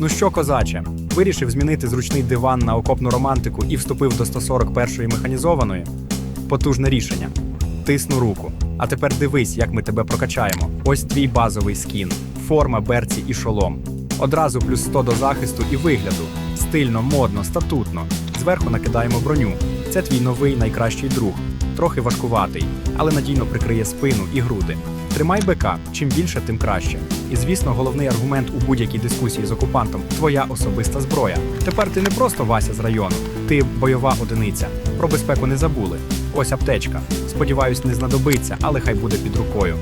Ну що, козаче, вирішив змінити зручний диван на окопну романтику і вступив до 141-ї механізованої? Потужне рішення. Тисну руку. А тепер дивись, як ми тебе прокачаємо. Ось твій базовий скін, форма, берці і шолом. Одразу плюс 100 до захисту і вигляду. Стильно, модно, статутно. Зверху накидаємо броню. Це твій новий найкращий друг. Трохи важкуватий, але надійно прикриє спину і груди. Тримай БК, чим більше, тим краще. І звісно, головний аргумент у будь-якій дискусії з окупантом твоя особиста зброя. Тепер ти не просто Вася з району, ти бойова одиниця. Про безпеку не забули. Ось аптечка. Сподіваюсь, не знадобиться, але хай буде під рукою.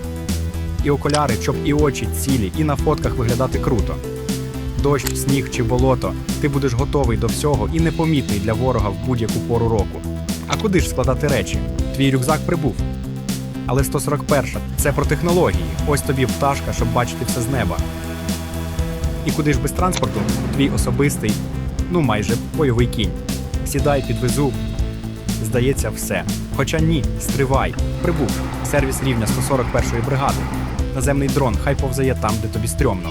І окуляри, щоб і очі цілі, і на фотках виглядати круто. Дощ, сніг чи болото, ти будеш готовий до всього і непомітний для ворога в будь-яку пору року. А куди ж складати речі? Твій рюкзак прибув. Але 141-ша це про технології. Ось тобі пташка, щоб бачити все з неба. І куди ж без транспорту? Твій особистий, ну майже бойовий кінь. Сідай, підвезу. Здається, все. Хоча ні, стривай. Прибув. Сервіс рівня 141-ї бригади. Наземний дрон, хай повзає там, де тобі стрьомно.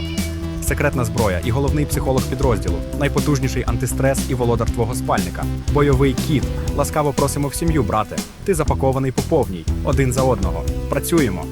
Секретна зброя і головний психолог підрозділу, найпотужніший антистрес і володар твого спальника. Бойовий кіт. Ласкаво просимо в сім'ю, брате. Ти запакований по повній, один за одного. Працюємо.